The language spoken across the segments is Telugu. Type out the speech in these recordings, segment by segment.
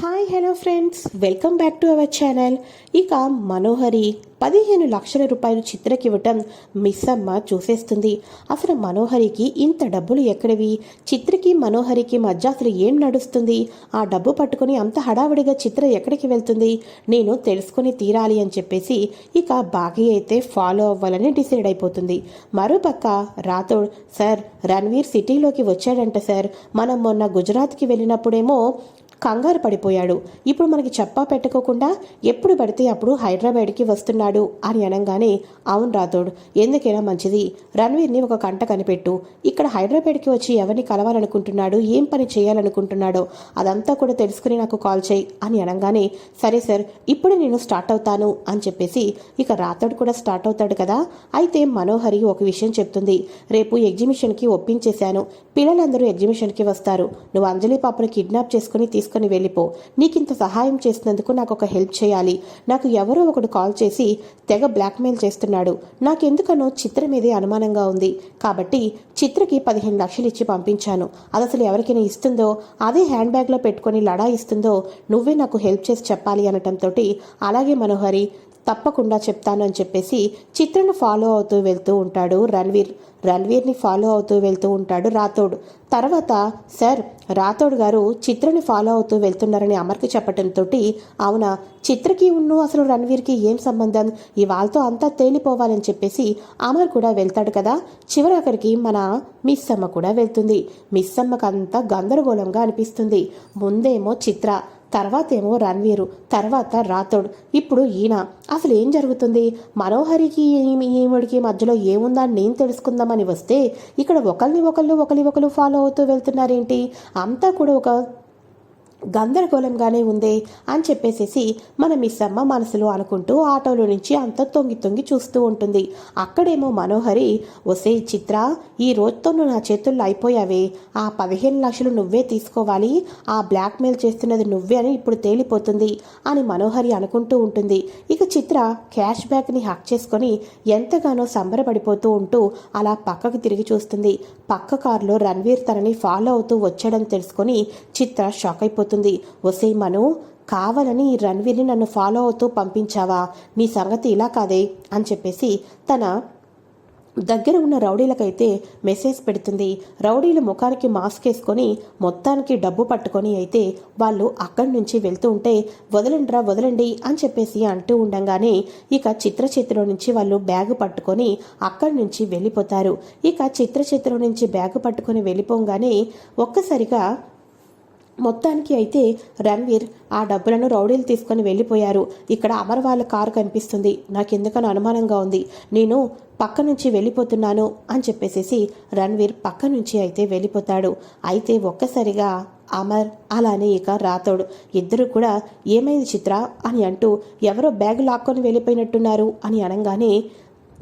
Hi hello friends. Welcome back to our channel. ఇక మనోహరి పదిహేను లక్షల రూపాయలు చిత్రకి ఇవ్వటం మిస్ అమ్మ చూసేస్తుంది. అసలు మనోహరికి ఇంత డబ్బులు ఎక్కడివి? చిత్రకి మనోహరికి మధ్య అసలు ఏం నడుస్తుంది? ఆ డబ్బు పట్టుకుని అంత హడావిడిగా చిత్ర ఎక్కడికి వెళ్తుంది? నేను తెలుసుకొని తీరాలి అని చెప్పేసి ఇక బాగి అయితే ఫాలో అవ్వాలని డిసైడ్ అయిపోతుంది. మరోపక్క రాథోడ్ సార్ రణ్వీర్ సిటీలోకి వచ్చాడంట సార్. మనం మొన్న గుజరాత్కి వెళ్ళినప్పుడేమో కంగారు పడిపోయాడు. ఇప్పుడు మనకి చెప్పా పెట్టుకోకుండా ఎప్పుడు పడితే అప్పుడు హైదరాబాద్కి వస్తున్నాడు అని అనగానే అవును రాథోడ్ ఎందుకైనా మంచిది. రణ్వీర్ని ఒక కంట కనిపెట్టు. ఇక్కడ హైదరాబాద్కి వచ్చి ఎవరిని కలవాలనుకుంటున్నాడు ఏం పని చేయాలనుకుంటున్నాడో అదంతా కూడా తెలుసుకుని నాకు కాల్ చేయి అని అనగానే సరే సార్ ఇప్పుడే నేను స్టార్ట్ అవుతాను అని చెప్పేసి ఇక రాథోడ్ కూడా స్టార్ట్ అవుతాడు కదా. అయితే మనోహరి ఒక విషయం చెప్తుంది. రేపు ఎగ్జిబిషన్కి ఒప్పించేశాను. పిల్లలందరూ ఎగ్జిబిషన్కి వస్తారు. నువ్వు అంజలి పాపను కిడ్నాప్ చేసుకుని తీసుకుని వెళ్ళిపో. నీకింత సహాయం చేసినందుకు నాకు ఒక హెల్ప్ చేయాలి. నాకు ఎవరో ఒకడు కాల్ చేసి తెగ బ్లాక్మెయిల్ చేస్తున్నాడు. నాకెందుకనో చిత్ర మీదే అనుమానంగా ఉంది. కాబట్టి చిత్రకి పదిహేను లక్షలు ఇచ్చి పంపించాను. అది అసలు ఎవరికైనా ఇస్తుందో అదే హ్యాండ్ బ్యాగ్లో పెట్టుకొని లడా ఇస్తుందో నువ్వే నాకు హెల్ప్ చేసి చెప్పాలి అనటంతో అలాగే మనోహరి తప్పకుండా చెప్తాను అని చెప్పేసి చిత్రను ఫాలో అవుతూ వెళ్తూ ఉంటాడు రణ్వీర్. రణ్వీర్ని ఫాలో అవుతూ వెళ్తూ ఉంటాడు రాథోడ్. తర్వాత సార్ రాథోడ్ గారు చిత్రని ఫాలో అవుతూ వెళ్తున్నారని అమర్కి చెప్పటంతో అవునా? చిత్రకి ఉన్ను అసలు రణ్వీర్కి ఏం సంబంధం? ఇవాళతో అంతా తేలిపోవాలని చెప్పేసి అమర్ కూడా వెళ్తాడు కదా? చివరాఖరికి మన మిస్ అమ్మ కూడా వెళ్తుంది. మిస్ అమ్మకంతా గందరగోళంగా అనిపిస్తుంది. ముందేమో చిత్ర. తర్వాత ఏమో రణవీరు తర్వాత రాథోడ్. ఇప్పుడు ఈయన. అసలు ఏం జరుగుతుంది? మనోహరికి ఈమె- ఈవిడికి మధ్యలో ఏముందా నేను తెలుసుకుందామని వస్తే ఇక్కడ ఒకరిని ఒకళ్ళు ఒకరి ఒకరు ఫాలో అవుతూ వెళ్తున్నారేంటి? అంతా కూడా ఒక గందరగోళంగానే ఉందే అని చెప్పేసేసి మన మిస్సమ్మ మనసులో అనుకుంటూ ఆటోలో నుంచి అంత తొంగి తొంగి చూస్తూ ఉంటుంది. అక్కడేమో మనోహరి ఒసే చిత్ర ఈ రోజుతో నువ్వు నా చేతుల్లో అయిపోయావే. ఆ పదిహేను లక్షలు నువ్వే తీసుకోవాలి. ఆ బ్లాక్మెయిల్ చేస్తున్నది నువ్వే అని ఇప్పుడు తేలిపోతుంది అని మనోహరి అనుకుంటూ ఉంటుంది. ఇక చిత్ర క్యాష్ బ్యాక్ని హక్ చేసుకొని ఎంతగానో సంబరపడిపోతూ ఉంటూ అలా పక్కకు తిరిగి చూస్తుంది. పక్క కారులో రణ్వీర్ తనని ఫాలో అవుతూ వచ్చాడని తెలుసుకొని చిత్ర షాక్ అయిపోతుంది. ఒసే మను కావాలని రణ్వీర్ని నన్ను ఫాలో అవుతూ పంపించావా? నీ సంగతి ఇలా కాదే అని చెప్పేసి తన దగ్గర ఉన్న రౌడీలకైతే మెసేజ్ పెడుతుంది. రౌడీలు ముఖానికి మాస్క్ వేసుకొని మొత్తానికి డబ్బు పట్టుకొని అయితే వాళ్ళు అక్కడి నుంచి వెళ్తూ ఉంటే వదలండిరా వదలండి అని చెప్పేసి అంటూ ఉండంగానే ఇక చిత్ర చేతిలో నుంచి వాళ్ళు బ్యాగ్ పట్టుకొని అక్కడి నుంచి వెళ్ళిపోతారు. ఇక చిత్ర చేతిలో నుంచి బ్యాగ్ పట్టుకొని వెళ్ళిపోగానే ఒక్కసారిగా మొత్తానికి అయితే రణ్వీర్ ఆ డబ్బులను రౌడీలు తీసుకొని వెళ్ళిపోయారు. ఇక్కడ అమర్ వాళ్ళ కారు కనిపిస్తుంది. నాకెందుకని అనుమానంగా ఉంది. నేను పక్క నుంచి వెళ్ళిపోతున్నాను అని చెప్పేసేసి రణ్వీర్ పక్క నుంచి అయితే వెళ్ళిపోతాడు. అయితే ఒక్కసారిగా అమర్ అలానే ఇక రాతోడు. ఇద్దరు కూడా ఏమైంది చిత్ర? అని అంటూ ఎవరో బ్యాగ్ లాక్కొని వెళ్ళిపోయినట్టున్నారు అని అనగానే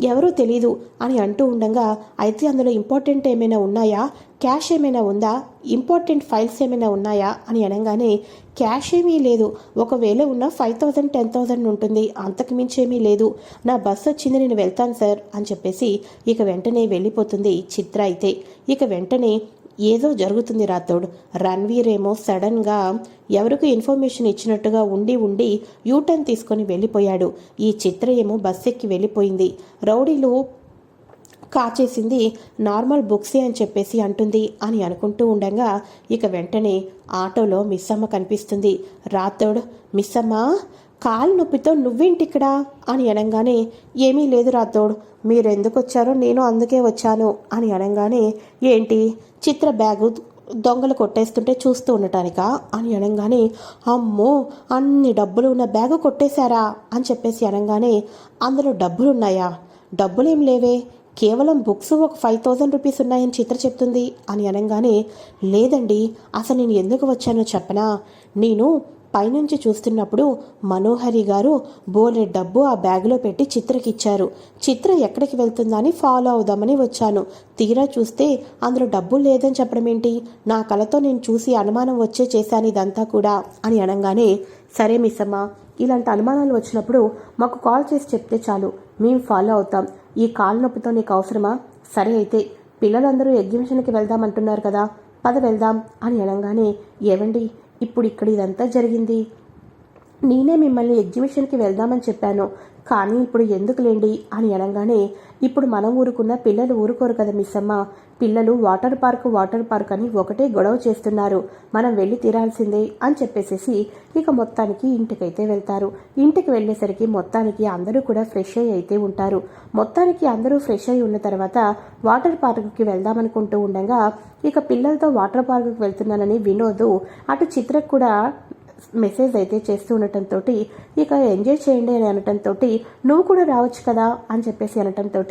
ఎవరో తెలీదు అని అంటూ ఉండగా అయితే అందులో ఇంపార్టెంట్ ఏమైనా ఉన్నాయా? క్యాష్ ఏమైనా ఉందా? ఇంపార్టెంట్ ఫైల్స్ ఏమైనా ఉన్నాయా? అని అనగానే క్యాష్ ఏమీ లేదు. ఒకవేళ ఉన్న ఫైవ్ థౌజండ్ టెన్ థౌజండ్ ఉంటుంది. అంతకు మించి ఏమీ లేదు. నా బస్సు వచ్చింది నేను వెళ్తాను సార్ అని చెప్పేసి ఇక వెంటనే వెళ్ళిపోతుంది చిత్ర అయితే. ఇక వెంటనే ఏదో జరుగుతుంది రాతోడు రణ్వీర్ ఏమో సడన్గా ఎవరికి ఇన్ఫర్మేషన్ ఇచ్చినట్టుగా ఉండి ఉండి యూటర్న్ తీసుకొని వెళ్ళిపోయాడు. ఈ చిత్ర ఏమో బస్ ఎక్కి వెళ్ళిపోయింది. రౌడీలు కాచేసింది నార్మల్ బుక్సే అని చెప్పేసి అంటుంది అని అనుకుంటూ ఉండగా ఇక వెంటనే ఆటోలో మిస్సమ్మ కనిపిస్తుంది. రాతోడు మిస్సమ్మ కాలు నొప్పితో నువ్వేంటిక్కడ? అని అనగానే ఏమీ లేదు రాతోడు మీరెందుకు వచ్చారో నేను అందుకే వచ్చాను అని అనగానే ఏంటి? చిత్ర బ్యాగు దొంగలు కొట్టేస్తుంటే చూస్తూ ఉండటానికా? అని అనగానే అమ్మో అన్ని డబ్బులు ఉన్న బ్యాగు కొట్టేశారా? అని చెప్పేసి అనగానే అందులో డబ్బులున్నాయా? డబ్బులేం లేవే. కేవలం బుక్స్ ఒక ఫైవ్ థౌజండ్ రూపీస్ ఉన్నాయని చిత్ర చెప్తుంది అని అనగానే లేదండి అసలు నేను ఎందుకు వచ్చానో చెప్పనా? నేను పైనుంచి చూస్తున్నప్పుడు మనోహరి గారు బోలే డబ్బు ఆ బ్యాగులో పెట్టి చిత్రకిచ్చారు. చిత్ర ఎక్కడికి వెళ్తుందని ఫాలో అవుదామని వచ్చాను. తీరా చూస్తే అందులో డబ్బు లేదని చెప్పడం ఏంటి? నా కళతో నేను చూసి అనుమానం వచ్చే చేశాను ఇదంతా కూడా అని అనగానే సరే మిస్సమ్మ ఇలాంటి అనుమానాలు వచ్చినప్పుడు మాకు కాల్ చేసి చెప్తే చాలు. మేము ఫాలో అవుతాం. ఈ కాల్ నొప్పితో నీకు అవసరమా? సరే అయితే పిల్లలందరూ ఎగ్జిబిషన్కి వెళ్దామంటున్నారు కదా. పద వెళ్దాం అని అనగానే ఏవండి? ఇప్పుడు ఇక్కడ ఇదంతా జరిగింది. నేనే మిమ్మల్ని ఎగ్జిబిషన్కి వెళ్దామని చెప్పాను. కానీ ఇప్పుడు ఎందుకులేండి అని అనగానే ఇప్పుడు మనం ఊరుకున్న పిల్లలు ఊరుకోరు కదా మిస్సమ్మ. పిల్లలు వాటర్ పార్క్ వాటర్ పార్క్ అని ఒకటే గొడవ చేస్తున్నారు. మనం వెళ్ళి తీరాల్సిందే అని చెప్పేసేసి ఇక మొత్తానికి ఇంటికైతే వెళ్తారు. ఇంటికి వెళ్ళేసరికి మొత్తానికి అందరూ కూడా ఫ్రెష్ అయ్యి అయితే ఉంటారు. మొత్తానికి అందరూ ఫ్రెష్ అయి ఉన్న తర్వాత వాటర్ పార్క్కి వెళ్దామనుకుంటూ ఉండగా ఇక పిల్లలతో వాటర్ పార్క్కి వెళ్తున్నానని వినోద్ అటు చిత్రకు కూడా మెసేజ్ అయితే చేస్తూ ఉండటంతో ఇక ఎంజాయ్ చేయండి అని అనటంతో నువ్వు కూడా రావచ్చు కదా అని చెప్పేసి అనటంతో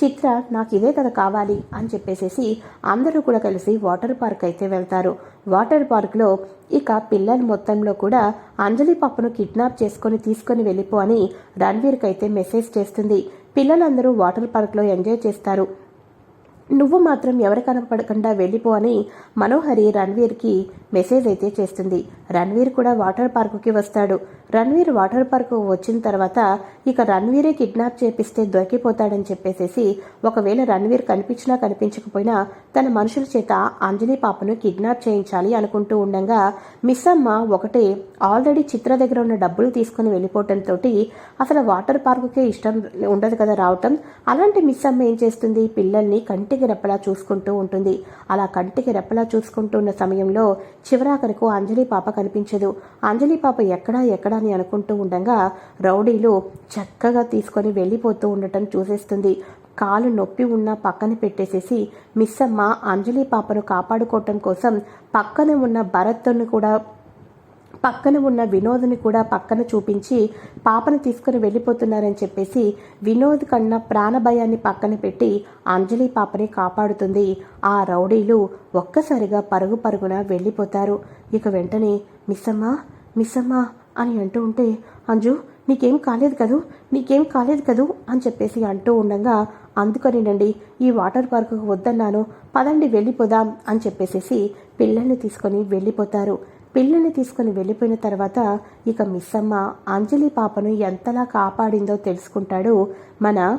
చిత్ర నాకు ఇదే కదా కావాలి అని చెప్పేసేసి అందరూ కూడా కలిసి వాటర్ పార్క్ అయితే వెళ్తారు. వాటర్ పార్క్లో ఇక పిల్లల మొత్తంలో కూడా అంజలి పప్పును కిడ్నాప్ చేసుకొని తీసుకొని వెళ్ళిపో అని రణ్వీర్కి అయితే మెసేజ్ చేస్తుంది. పిల్లలందరూ వాటర్ పార్క్లో ఎంజాయ్ చేస్తారు. నువ్వు మాత్రం ఎవరు కనపడకుండా వెళ్ళిపో అని మనోహరి రణ్వీర్కి మెసేజ్ అయితే చేస్తుంది. రణ్వీర్ కూడా వాటర్ పార్కుకి వస్తాడు. రణ్వీర్ వాటర్ పార్క్ వచ్చిన తర్వాత ఇక రణ్వీరే కిడ్నాప్ చేపిస్తే దొరికిపోతాడని చెప్పేసేసి ఒకవేళ రణ్వీర్ కనిపించినా కనిపించకపోయినా తన మనుషుల చేత అంజలి పాపను కిడ్నాప్ చేయించాలి అనుకుంటూ ఉండగా మిస్ అమ్మ ఒకటే ఆల్రెడీ చిత్ర దగ్గర ఉన్న డబ్బులు తీసుకుని వెళ్ళిపోవటంతో అసలు వాటర్ పార్కుకే ఇష్టం ఉండదు కదా రావటం. అలాంటి మిస్ అమ్మ ఏం చేస్తుంది? పిల్లల్ని కంటికి రెప్పలా చూసుకుంటూ ఉంటుంది. అలా కంటికి రెప్పలా చూసుకుంటున్న సమయంలో చివరాఖరకు అంజలి పాప కనిపించదు. అంజలి పాప ఎక్కడా ఎక్కడా అని అనుకుంటూ ఉండగా రౌడీలు చక్కగా తీసుకొని వెళ్ళిపోతూ ఉండటం చూసేస్తుంది. కాలు నొప్పి ఉన్న పక్కన పెట్టేసేసి మిస్సమ్మ అంజలి పాపను కాపాడుకోవటం కోసం పక్కన ఉన్న భరత్ను కూడా పక్కన ఉన్న వినోద్ని కూడా పక్కన చూపించి పాపను తీసుకుని వెళ్ళిపోతున్నారని చెప్పేసి వినోద్ కన్నా ప్రాణభయాన్ని పక్కన పెట్టి అంజలి పాపని కాపాడుతుంది. ఆ రౌడీలు ఒక్కసారిగా పరుగు పరుగున వెళ్ళిపోతారు. ఇక వెంటనే మిస్సమ్మా మిస్సమ్మా అని అంటూ ఉంటే అంజు నీకేం కాలేదు కదూ నీకేం కాలేదు కదూ అని చెప్పేసి అంటూ ఉండగా అందుకనేనండి ఈ వాటర్ పార్కుకు వద్దన్నాను పదండి వెళ్ళిపోదాం అని చెప్పేసేసి పిల్లల్ని తీసుకొని వెళ్ళిపోతారు. పిల్లిని తీసుకుని వెళ్ళిపోయిన తర్వాత ఇక మిస్ అమ్మ అంజలి పాపను ఎంతలా కాపాడిందో తెలుసుకుంటాడు మన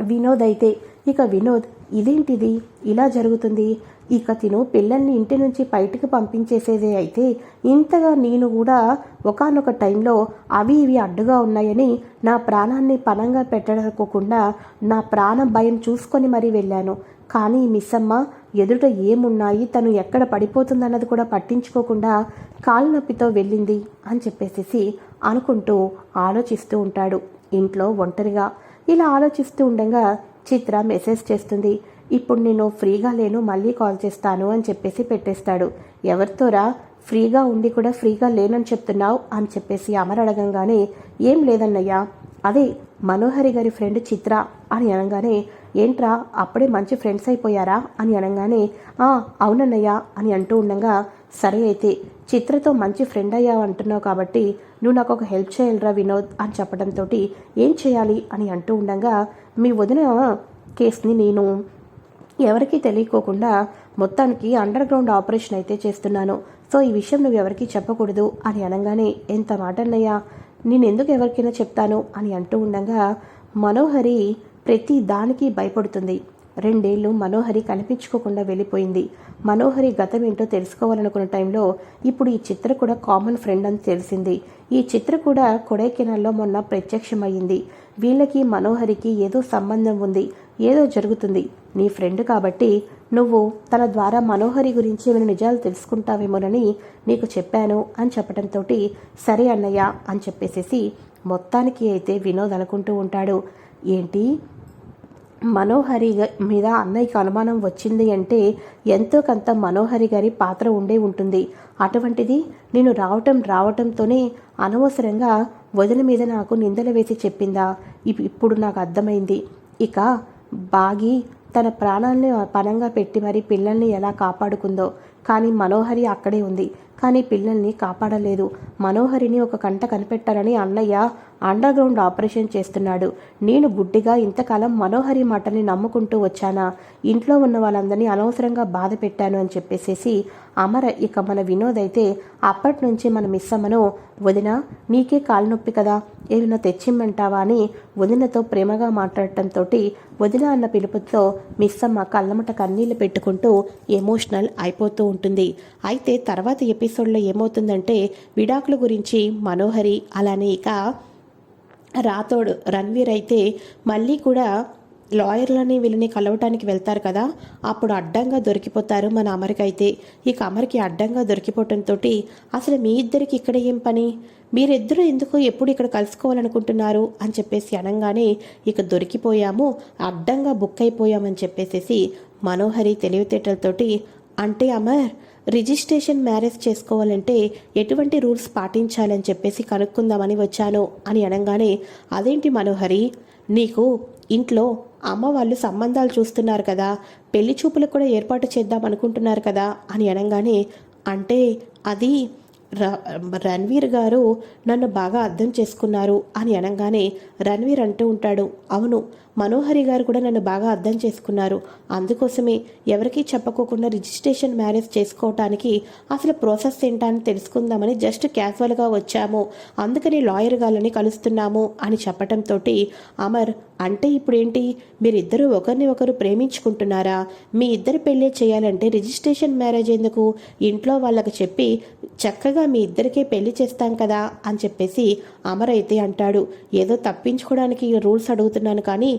వినోద్ అయితే. ఇక వినోద్ ఇదేంటిది? ఇలా జరుగుతుంది? ఇక తిను పిల్లల్ని ఇంటి నుంచి బయటికి పంపించేసేదే అయితే. ఇంతగా నేను కూడా ఒకనొక టైంలో అవి ఇవి అడ్డుగా ఉన్నాయని నా ప్రాణాన్ని పణంగా పెట్టకోకుండా నా ప్రాణం భయం చూసుకొని మరీ వెళ్ళాను. కానీ మిస్ అమ్మ ఎదుట ఏమున్నాయి తను ఎక్కడ పడిపోతుందన్నది కూడా పట్టించుకోకుండా కాలు నొప్పితో వెళ్ళింది అని చెప్పేసి అనుకుంటూ ఆలోచిస్తూ ఉంటాడు. ఇంట్లో ఒంటరిగా ఇలా ఆలోచిస్తూ ఉండగా చిత్ర మెసేజ్ చేస్తుంది. ఇప్పుడు నేను ఫ్రీగా లేను మళ్ళీ కాల్ చేస్తాను అని చెప్పేసి పెట్టేస్తాడు. ఎవరితోరా? ఫ్రీగా ఉండి కూడా ఫ్రీగా లేనని చెప్తున్నావు అని చెప్పేసి అమర్ అడగంగానే ఏం లేదన్నయ్యా అదే మనోహరి గారి ఫ్రెండ్ చిత్ర అని అనగానే ఏంట్రా అప్పుడే మంచి ఫ్రెండ్స్ అయిపోయారా అని అనగానే ఆ అవునన్నయ్య అని అంటూ ఉండగా సరే అయితే చిత్రతో మంచి ఫ్రెండ్ అయ్యావు అంటున్నావు కాబట్టి నువ్వు నాకు ఒక హెల్ప్ చేయాలిరా వినోద్ అని చెప్పడంతో ఏం చేయాలి? అని అంటూ ఉండగా మీ వదిన కేసుని నేను ఎవరికీ తెలియకోకుండా మొత్తానికి అండర్ గ్రౌండ్ ఆపరేషన్ అయితే చేస్తున్నాను. సో ఈ విషయం నువ్వు ఎవరికీ చెప్పకూడదు అని అనగానే ఎంత మాట అన్నయ్యా నేను ఎందుకు ఎవరికైనా చెప్తాను అని అంటూ ఉండగా మనోహరి ప్రతి దానికి భయపడుతుంది. రెండేళ్ళు మనోహరి కనిపించుకోకుండా వెళ్ళిపోయింది. మనోహరి గతం ఏంటో తెలుసుకోవాలనుకున్న టైంలో ఇప్పుడు ఈ చిత్ర కూడా కామన్ ఫ్రెండ్ అని తెలిసింది. ఈ చిత్ర కూడా కొడైకెనాల్లో మొన్న ప్రత్యక్షమయ్యింది. వీళ్ళకి మనోహరికి ఏదో సంబంధం ఉంది. ఏదో జరుగుతుంది. నీ ఫ్రెండ్ కాబట్టి నువ్వు తన ద్వారా మనోహరి గురించి ఏమైనా నిజాలు తెలుసుకుంటావేమోనని నీకు చెప్పాను అని చెప్పడంతో సరే అన్నయ్య అని చెప్పేసేసి మొత్తానికి అయితే వినోద్ అనుకుంటూ ఉంటాడు. ఏంటి? మనోహరి మీద అన్నయ్యకి అనుమానం వచ్చింది అంటే ఎంతో కొంత మనోహరి గారి పాత్ర ఉండే ఉంటుంది. అటువంటిది నేను రావటం రావటంతోనే అనవసరంగా వదిన మీద నాకు నిందలు వేసి చెప్పిందా? ఇప్పుడు నాకు అర్థమైంది. ఇక బాగి తన ప్రాణాలని పనంగా పెట్టి మరి పిల్లల్ని ఎలా కాపాడుకుందో. కానీ మనోహరి అక్కడే ఉంది. కానీ పిల్లల్ని కాపాడలేదు. మనోహరిని ఒక కంట కనిపెట్టారని అన్నయ్య అండర్ గ్రౌండ్ ఆపరేషన్ చేస్తున్నాడు. నేను గుడ్డిగా ఇంతకాలం మనోహరి మాటని నమ్ముకుంటూ వచ్చానా? ఇంట్లో ఉన్న వాళ్ళందరినీ అనవసరంగా బాధ పెట్టాను అని చెప్పేసేసి అమర ఇక మన వినోద్ అయితే అప్పటి నుంచి మన మిస్ అమ్మను వదిన నీకే కాలునొప్పి కదా ఏమైనా తెచ్చిమ్మంటావా? అని వదినతో ప్రేమగా మాట్లాడటంతో వదిన అన్న పిలుపుతో మిస్ అమ్మ కళ్ళమట కన్నీళ్ళు పెట్టుకుంటూ ఎమోషనల్ అయిపోతూ ఉంటుంది. అయితే తర్వాత ఎపి ఎపిసోడ్లో ఏమవుతుందంటే విడాకుల గురించి మనోహరి అలానే ఇక రాథోడ్ రణ్వీర్ అయితే మళ్ళీ కూడా లాయర్లని వీళ్ళని కలవటానికి వెళ్తారు కదా అప్పుడు అడ్డంగా దొరికిపోతారు మన అమరికి అయితే. ఇక అమరికి అడ్డంగా దొరికిపోవటంతో అసలు మీ ఇద్దరికి ఇక్కడ ఏం పని? మీరిద్దరూ ఎందుకు ఎప్పుడు ఇక్కడ కలుసుకోవాలనుకుంటున్నారు? అని చెప్పేసి అనగానే ఇక దొరికిపోయాము అడ్డంగా బుక్ అయిపోయామని చెప్పేసేసి మనోహరి తెలివితేటలతోటి అంటే అమర్ రిజిస్ట్రేషన్ మ్యారేజ్ చేసుకోవాలంటే ఎటువంటి రూల్స్ పాటించాలని చెప్పేసి కనుక్కుందామని వచ్చాను అని అనగానే అదేంటి మనోహరి? నీకు ఇంట్లో అమ్మ వాళ్ళు సంబంధాలు చూస్తున్నారు కదా పెళ్ళి చూపులకు కూడా ఏర్పాటు చేద్దాం అనుకుంటున్నారు కదా? అని అనగానే అంటే అది ర- రణ్వీర్ గారు నన్ను బాగా అర్థం చేసుకున్నారు అని అనగానే రణ్వీర్ అంటూ ఉంటాడు. అవును మనోహరి గారు కూడా నన్ను బాగా అర్థం చేసుకున్నారు. అందుకోసమే ఎవరికీ చెప్పకోకుండా రిజిస్ట్రేషన్ మ్యారేజ్ చేసుకోవటానికి అసలు ప్రాసెస్ ఏంటా అని తెలుసుకుందామని జస్ట్ క్యాజువల్గా వచ్చాము. అందుకని లాయర్ గారిని కలుస్తున్నాము అని చెప్పటంతో అమర్ అంటే ఇప్పుడేంటి? మీరిద్దరూ ఒకరిని ఒకరు ప్రేమించుకుంటున్నారా? మీ ఇద్దరు పెళ్ళే చేయాలంటే రిజిస్ట్రేషన్ మ్యారేజ్ ఎందుకు? ఇంట్లో వాళ్ళకి చెప్పి చక్కగా మీ ఇద్దరికే పెళ్ళి చేస్తాం కదా అని చెప్పేసి అమర్ అయితే అంటాడు. ఏదో తప్పించుకోవడానికి రూల్స్ అడుగుతున్నాను కానీ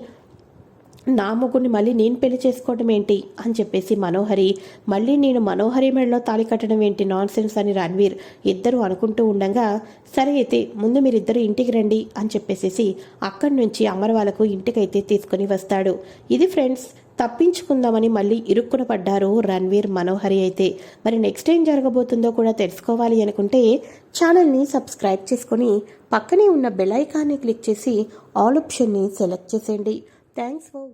నా ముగ్గురిని మళ్ళీ నేను పెళ్ళి చేసుకోవడం ఏంటి? అని చెప్పేసి మనోహరి మళ్ళీ నేను మనోహరి మెడలో తాళి కట్టడం ఏంటి నాన్ సెన్స్ అని రణ్వీర్ ఇద్దరు అనుకుంటూ ఉండగా సరే అయితే ముందు మీరిద్దరు ఇంటికి రండి అని చెప్పేసేసి అక్కడి నుంచి అమర్ వాళ్ళకు ఇంటికైతే తీసుకుని వస్తాడు. ఇది ఫ్రెండ్స్ తప్పించుకుందామని మళ్ళీ ఇరుక్కున పడ్డారు రణ్వీర్ మనోహరి అయితే. మరి నెక్స్ట్ ఏం జరగబోతుందో కూడా తెలుసుకోవాలి అనుకుంటే ఛానల్ని సబ్స్క్రైబ్ చేసుకొని పక్కనే ఉన్న బెల్ ఐకాన్ని క్లిక్ చేసి ఆల్ ఆప్షన్ని సెలెక్ట్ చేసేయండి. Thanks for